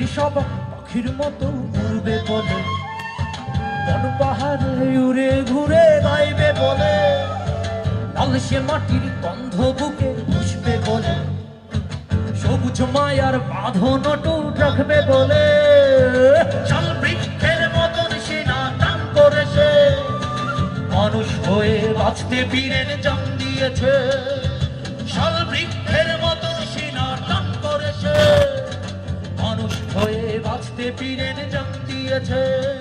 সব পাখির মতো উড়বে বলে। বন পাহাড়ে উড়ে ঘুরে গাইবে বলে। লাল সে মাটির গন্ধ বুকে বসবে বলে। সবুজ মায়ার বাঁধন টুট রাখবে বলে। শাল বৃক্ষের মতন সে না করেছে। মানুষ হয়ে বাঁচতে বীরের জম দিয়েছে। দিয়েছে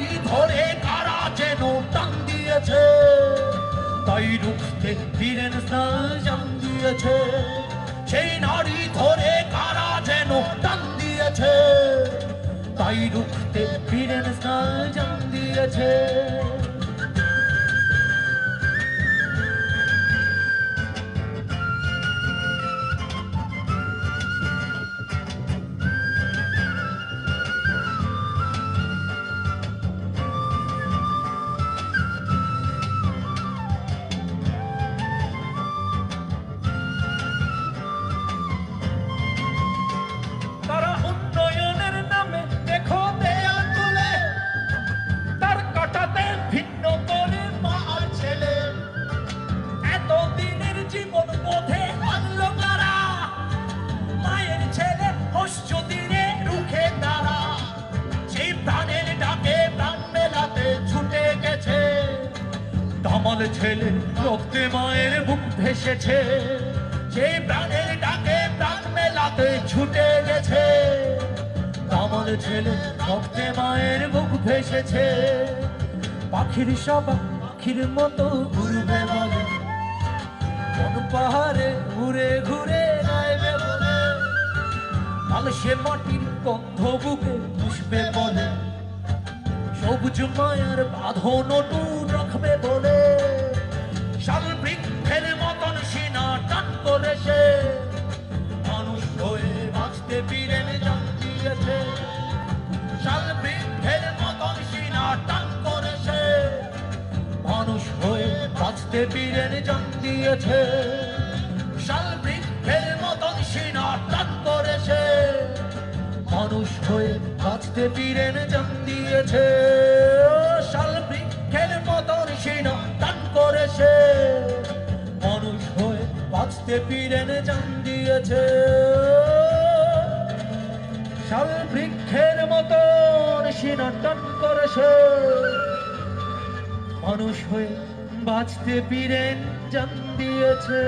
নারী ধরে কারা যেন টান দিয়েছে। তাই রুখতে বীরেন জান দিয়েছে। সেই নারী ধরে কারা যেন টান দিয়েছে। তাই রুখতে বীরেন জান দিয়েছে। দামাল ছেলে, রক্তে মায়ের বুক ভেসেছে। সেই প্রাণের ডাকে প্রাণ মেলাতে ছুটে গেছে। দামাল ছেলে, রক্তে মায়ের বুক ভেসেছে। পাখির সব পাখির মতো ঘুরবে বলে। কোন পাহাড়ে ঘুরে ঘুরে গাইবে বলে। লাল সে মাটির গন্ধ বুকে পুষবে বলে। সবুজ মায়ের বাঁধন টুট রাখবে বলে। শাল বৃক্ষের মতন সিনা টান করেছে। মানুষ হয়ে বাঁচতে মতন সিনা টান করেছে। মানুষ হয়ে বাঁচতে বীরেন জান দিয়েছে। শাল মতন সিনা টান মানুষ হয়ে বাঁচতে বীরেন জান দিয়েছে। শাল বৃক্ষের মতন সিনা টান করেছে মানুষ হয়ে বাঁচতে বীরেন জান দিয়েছে। শাল বৃক্ষের মতন সিনাটন করে করেছে মানুষ হয়ে বাঁচতে পিরেন জান দিয়েছে।